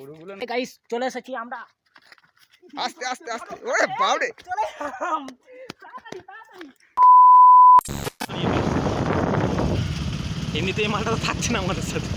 গরুগুলো গাইস চলে এসেছি আমরা। আস্তে আস্তে আস্তে। ওরে বাবরে চলে। এমনিতে এই মালটা তো থাকছে না আমাদের সাথে।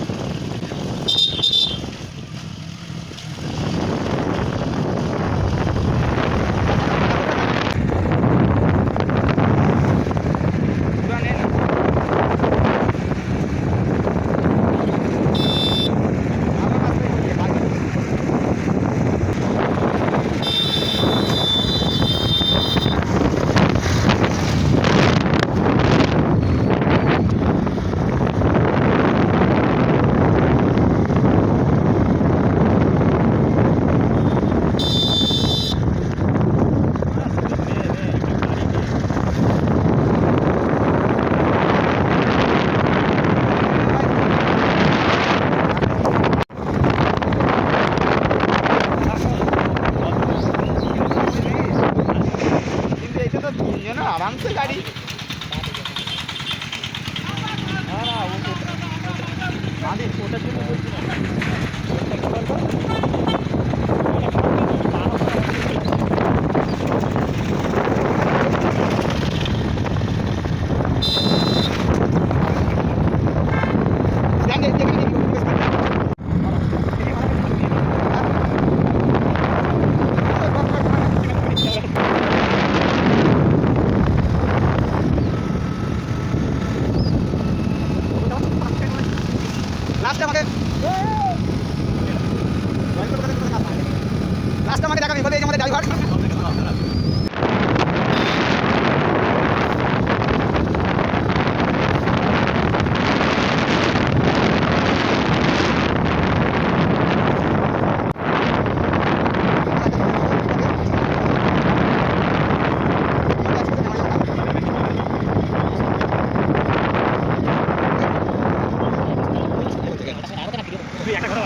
একটা ঘরে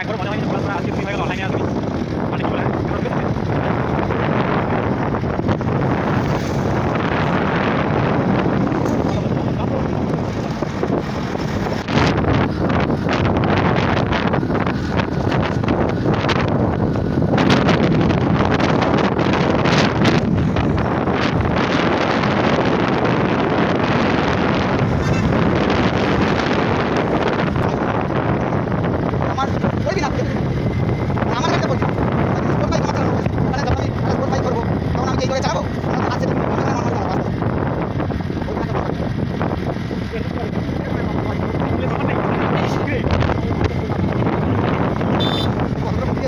একবার মজা হয়নি তোমরা আজকে ফ্রি হয়ে গেল অনলাইনে আসবি মানে কি বলে আমার বলবি না আমার কাছে বলবি তোর ভাই তোমার চালাবো মানে যখন আমি তোর ভাই করব তখন আমি কি করে চালাবো আমার তো আছে আমার আমার চালাবো কোথায় শুরু হয়েছে ওটা থেকে আমার কাছে পঞ্চাশ টাকা পড়লেই হয়ে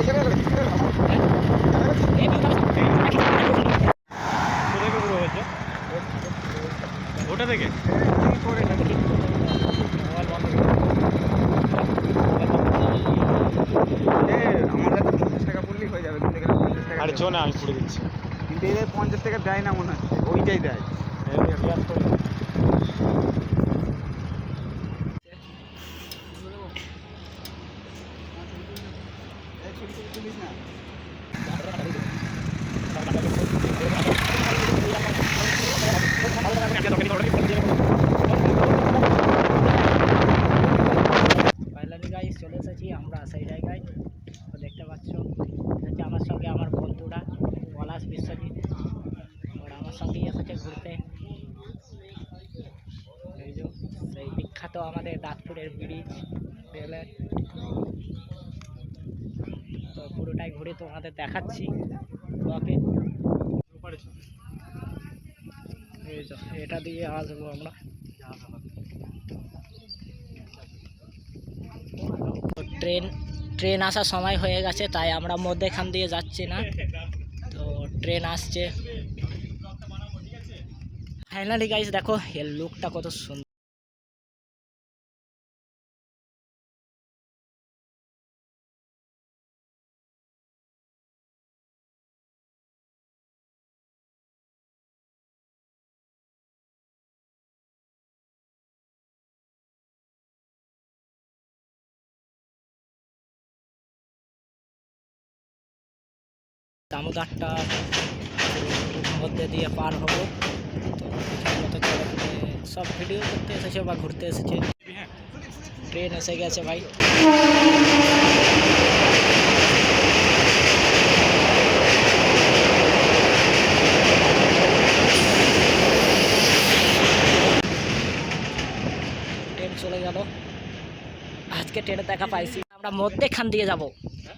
যাবে কিন্তু এখানে পঞ্চাশ থেকে আরে চো না। না আমি পুড়ে দিচ্ছি। কিন্তু এদের পঞ্চাশ টাকা দেয় না মনে হচ্ছে ওইটাই দেয় ফাইনালি গাইস চলে এসেছি আমরা সেই জায়গায়। তো দেখতে পাচ্ছ এসেছে আমার সঙ্গে আমার বন্ধুরা, পলাশ বিশ্বজিৎ ওরা আমার সঙ্গেই এসেছে ঘুরতে। সেই বিখ্যাত আমাদের দাঁতপুরের ব্রিজ রেলের তো পুরোটাই ঘুরে তোমাদের দেখাচ্ছি যে, এটা দিয়ে আসব আমরা। ট্রেন ট্রেন আসার সময় হয়ে গেছে, তাই আমরা মধ্যেখান দিয়ে যাচ্ছি না। তো ট্রেন আসছে। ফাইনালি গাইস দেখো এর লুকটা কত সুন্দর দামোদারটা মধ্যে দিয়ে পার হব। সব ভিডিও করতে এসেছে বা ঘুরতে এসেছে। ট্রেন এসে গেছে ভাই। ট্রেন চলে গেল। আজকে ট্রেনে দেখা পাইছি। আমরা মধ্যেখান দিয়ে যাব।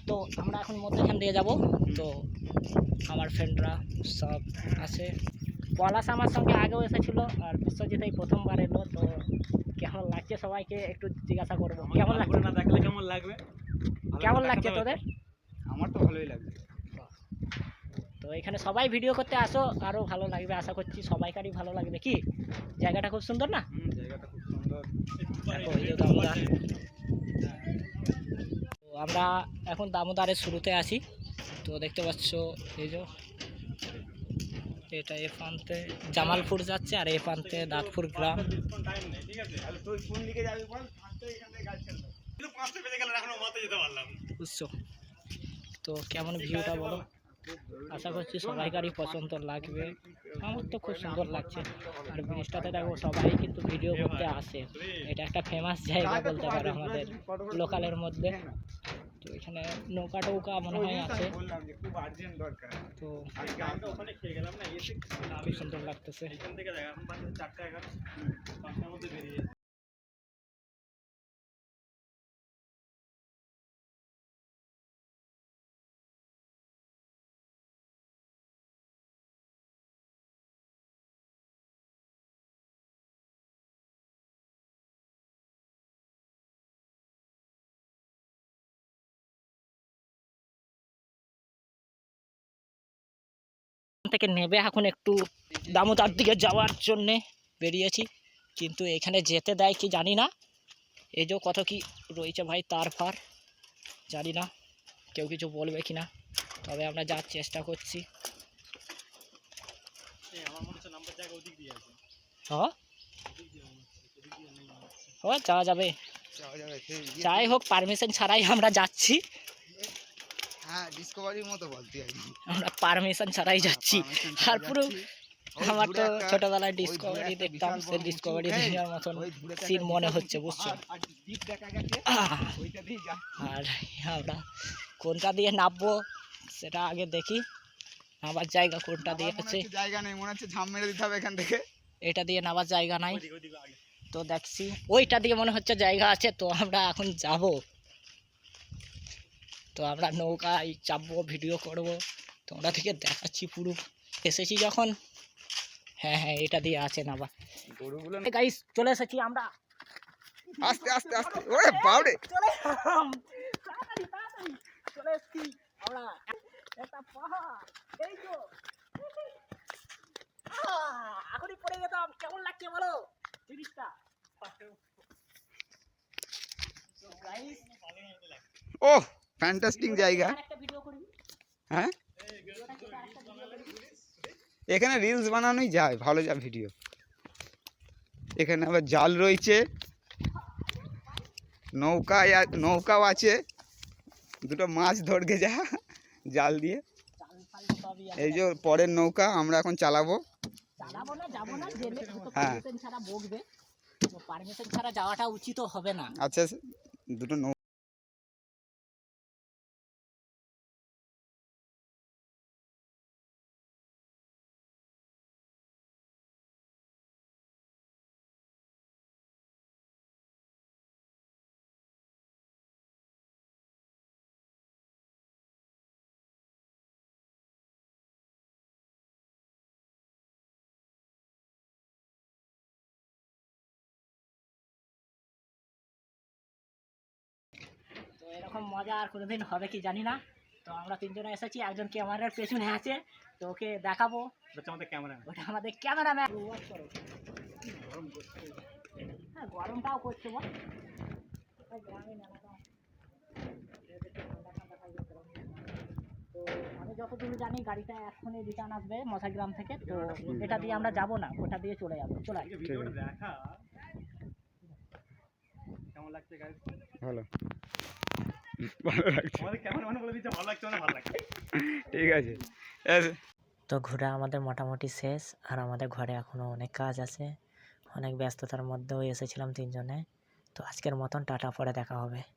তো আমরা এখন মধ্যেখান দিয়ে যাব। তো আমার ফ্রেন্ডরা সব আছে। পলাশ আমার সঙ্গে আগেও এসেছিল আর বিশ্বজিৎ এই প্রথমবার এলো তো কেমন লাগছে সবাইকে একটু জিজ্ঞাসা করব। কেমন লাগছে? না দেখলে কেমন লাগবে? কেমন লাগছে তোদের? আমার তো ভালোই লাগবে তো এখানে সবাই ভিডিও করতে আসো আরও ভালো লাগবে আশা করছি সবাইকারই ভালো লাগবে। কি? জায়গাটা খুব সুন্দর না? জায়গাটা খুব সুন্দর। আমরা এখন দামোদারের শুরুতে আছি তো দেখতে পাচ্ছ, এই যে এটা এ প্রান্তে জামালপুর যাচ্ছে আর এ প্রান্তে দাঁতপুর গ্রাম। বুঝছ? তো কেমন ভিউটা বলো? আশা করছি সবাইকারই পছন্দ লাগবে। আমার তো খুব সুন্দর লাগছে। আর ব্রিজটাতে দেখো, সবাই কিন্তু ভিডিও করতে আসে। এটা একটা ফেমাস জায়গা বলতে পারো আমাদের লোকালের মধ্যে। তো এখানে নৌকা টৌকা মনে হয় আছে। বললাম যে খুব আর্জেন্ট দরকার। তো আজকে আমরা ওখানে খেয়ে গেলাম না এসে খুব সুন্দর লাগতেছে। থেকে নেবে। এখন একটু দামোদার দিকে যাওয়ার জন্যে বেরিয়েছি। কিন্তু এখানে যেতে দেয় কি জানি না। এই যে কত কি রয়েছে ভাই তার ফার। জানি না কেউ কিছু বলবে কি না। তবে আমরা যাওয়ার চেষ্টা করছি। আছে হ্যাঁ ও যাওয়া যাবে যাই হোক পারমিশন ছাড়াই আমরা যাচ্ছি। হ্যাঁ ডিসকভারির মতো বলতে আর আমরা পারমিশন ছাড়াই যাচ্ছি। আর পুরো আমার তো ছোটবেলায় ডিসকভারি দেখতাম সে ডিসকভারি দেখার মতন সিন মনে হচ্ছে বুঝছ? আর- আমরা কোনটা দিয়ে নামবো সেটা আগে দেখি। নামার জায়গা কোনটা দিয়ে আছে? জায়গা নেই মনে হচ্ছে ঝাম মেরে দিতে হবে এখান থেকে। এটা দিয়ে নামার জায়গা নাই। তো দেখছি ওইটা দিয়ে মনে হচ্ছে জায়গা আছে তো আমরা এখন যাব। তো আমরা নৌকায় চাপবো ভিডিও করব। তোমরা থেকে দেখাচ্ছি পুরো। এসেছি যখন। হ্যাঁ হ্যাঁ এটা দিয়ে আছে নাবা গরুগুলো গাইস চলে এসেছি আমরা। আস্তে আস্তে আস্তে। ওরে বাবরে চলে। তাড়াতাড়ি, তাড়াতাড়ি। চলে এসেছি আমরা। একটা পাহাড়। এই তো। এখনই পড়ে যেতাম কেমন লাগছে বলো? জিনিসটা। তো guys, ও ফ্যান্টাস্টিক জায়গা। হ্যাঁ? এখানে রিলস বানানোই যায় ভালো যা ভিডিও এখানে আবার জাল রয়েছে। নৌকায় আ- নৌকাও আছে। দুটো মাছ ধরকে যা জাল দিয়ে। এই যে পরের নৌকা আমরা এখন চালাবো। চালাবো না যাব হ্যাঁ। পারমিশন ছাড়া যাওয়াটা উচিত হবে না। আচ্ছা দুটো নৌ এরকম মজা আর কোনোদিন হবে কি জানি না। তো আমরা তিনজনে এসেছি একজন ক্যামেরার পেছনে আছে তো ওকে দেখাবো। আমাদের ক্যামেরা ওটা আমাদের ক্যামেরাম্যান হ্যাঁ গরমটাও করছে বল। এলাকা। তো আমি যতদূর জানি গাড়িটা এখনই রিটার্ন আসবে মশাগ্রাম থেকে তো এটা দিয়ে আমরা যাব না ওটা দিয়ে চলে যাব চলে আয়। ভিডিওটা দেখা। কেমন লাগছে ভালো। ভালো লাগছে। মানে ভালো লাগছে ঠিক আছে। তো ঘোরা আমাদের মোটামুটি শেষ আর আমাদের ঘরে এখনও অনেক কাজ আছে। অনেক ব্যস্ততার মধ্যেও এসেছিলাম তিনজনে। তো আজকের মতন টাটা পরে দেখা হবে।